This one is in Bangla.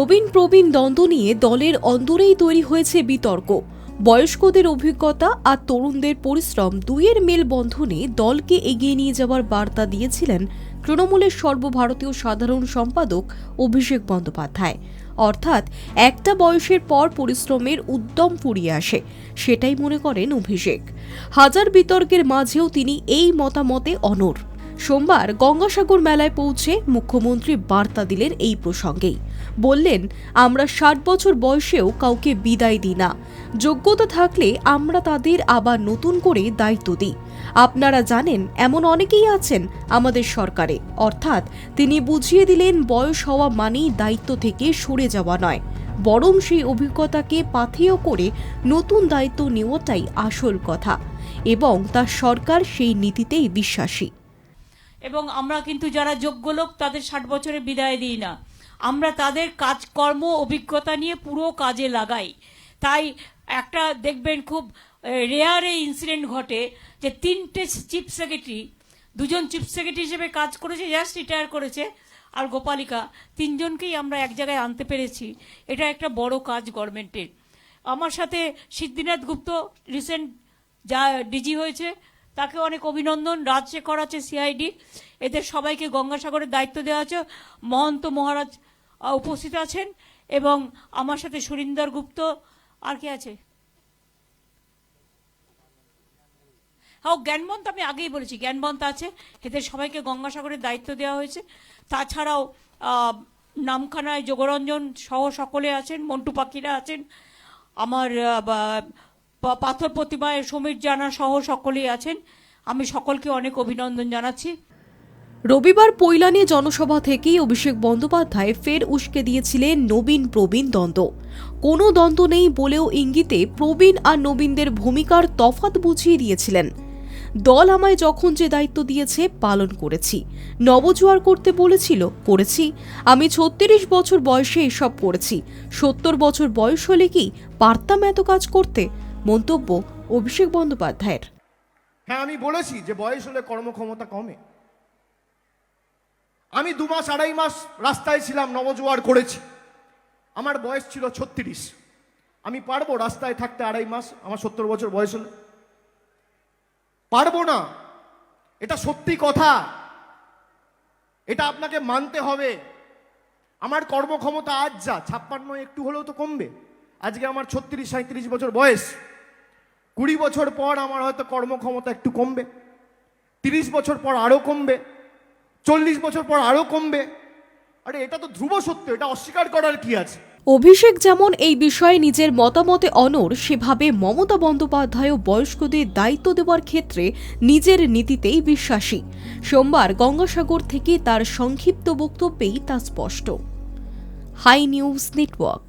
নবীন প্রবীণ দ্বন্দ্ব নিয়ে দলের অন্দরেই তৈরি হয়েছে বিতর্ক। বয়স্কদের অভিজ্ঞতা আর তরুণদের পরিশ্রম দুইয়ের মেলবন্ধনে দলকে এগিয়ে নিয়ে যাওয়ার বার্তা দিয়েছিলেন তৃণমূলের সর্বভারতীয় সাধারণ সম্পাদক অভিষেক বন্দ্যোপাধ্যায়। অর্থাৎ একটা বয়সের পর পরিশ্রমের উদ্যম ফুরিয়ে আসে, সেটাই মনে করেন অভিষেক। হাজার বিতর্কের মাঝেও তিনি এই মতামতে অনড়। সোমবার গঙ্গাসাগর মেলায় পৌঁছে মুখ্যমন্ত্রী বার্তা দিলেন এই প্রসঙ্গেই। বললেন, আমরা ষাট বছর বয়সেও কাউকে বিদায় দিই না। যোগ্যতা থাকলে আমরা তাদের আবার নতুন করে দায়িত্ব দিই। আপনারা জানেন, এমন অনেকেই আছেন আমাদের সরকারে। অর্থাৎ তিনি বুঝিয়ে দিলেন, বয়স হওয়া মানেই দায়িত্ব থেকে সরে যাওয়া নয়। বরং সেই অভিজ্ঞতাকে পাথেয় করে নতুন দায়িত্ব নেওয়াটাই আসল কথা। এবং তার সরকার সেই নীতিতেই বিশ্বাসী। এবং আমরা কিন্তু যারা যোগ্য লোক, তাদের ষাট বছরে বিদায় দিই না। আমরা তাদের কাজকর্ম অভিজ্ঞতা নিয়ে পুরো কাজে লাগাই। তাই একটা দেখবেন খুব রেয়ারে ইনসিডেন্ট ঘটে যে তিনটে চিফ সেক্রেটারি দুজন চিফ সেক্রেটারি হিসেবে কাজ করেছে জাস্ট রিটায়ার করেছে। আর গোপালিকা, তিনজনকেই আমরা এক জায়গায় আনতে পেরেছি। এটা একটা বড় কাজ গভর্নমেন্টের আমার সাথে সিদ্ধিনাথ গুপ্ত রিসেন্ট যা ডিজি হয়েছে তাকে অনেক অভিনন্দন রাজশেখর আছে সিআইডি এদের সবাইকে গঙ্গাসাগরের দায়িত্ব দেওয়া আছে মহন্ত মহারাজ উপস্থিত আছেন এবং আমার সাথে সুরিন্দর গুপ্ত, আর কে আছে? হ্যাঁ জ্ঞানবন্ত, আমি আগেই বলেছি, জ্ঞানবন্ত আছে। এদের সবাইকে গঙ্গাসাগরের দায়িত্ব দেওয়া হয়েছে। তাছাড়াও নামখানায় যোগরঞ্জন সহ সকলে আছেন, মন্টু পাখিরা আছেন। আমার পাথর প্রতিমায় সমীর জানা সহ সকলেই আছেন। আমি সকলকে অনেক অভিনন্দন জানাচ্ছি। রবিবার পৈলানে জনসভা থেকেই অভিষেক বন্দ্যোপাধ্যায় ফের উস্কে দিয়েছিলেন নবীন প্রবীণ দ্বন্দ্ব। কোনো দ্বন্দ্ব নেই বলেও ইঙ্গিতে প্রবীণ আর নবীনদের ভূমিকার তফাৎ বুঝিয়ে দিয়েছিলেন। দল আমায় যখন যে দায়িত্ব দিয়েছে পালন করেছি। নবজোয়ার করতে বলেছিল, করেছি। আমি ছত্রিশ বছর বয়সে এসব করেছি। সত্তর বছর বয়স হলে কি পারতাম এত কাজ করতে? মন্তব্য অভিষেক বন্দ্যোপাধ্যায়ের। হ্যাঁ আমি বলেছি যে বয়স হলে কর্মক্ষমতা কমে। আমি দু মাস, আড়াই মাস রাস্তায় ছিলাম, নবজোয়ার করেছি। আমার বয়স ছিল ছত্রিশ। আমি পারব রাস্তায় থাকতে আড়াই মাস, আমার সত্তর বছর বয়স হলে? পারব না। এটা সত্যি কথা। এটা আপনাকে মানতে হবে। আমার কর্মক্ষমতা আজ যা, ছাপ্পান্ন একটু হলেও তো কমবে। আজকে আমার ছত্রিশ সাঁত্রিশ বছর বয়স। কুড়ি বছর পর আমার হয়তো কর্মক্ষমতা একটু কমবে, তিরিশ বছর পর আরও কমবে, চল্লিশ বছর পর আরও কমবে। আরে, এটা তো ধ্রুব সত্য, এটা অস্বীকার করার কি আছে? অভিষেক যেমন এই বিষয়ে নিজের মতামতে অনড়, সেভাবে মমতা বন্দ্যোপাধ্যায়ও বয়স্কদের দায়িত্ব দেওয়ার ক্ষেত্রে নিজের নীতিতেই বিশ্বাসী। সোমবার গঙ্গাসাগর থেকে তার সংক্ষিপ্ত বক্তব্যেই তা স্পষ্ট। Hi news network.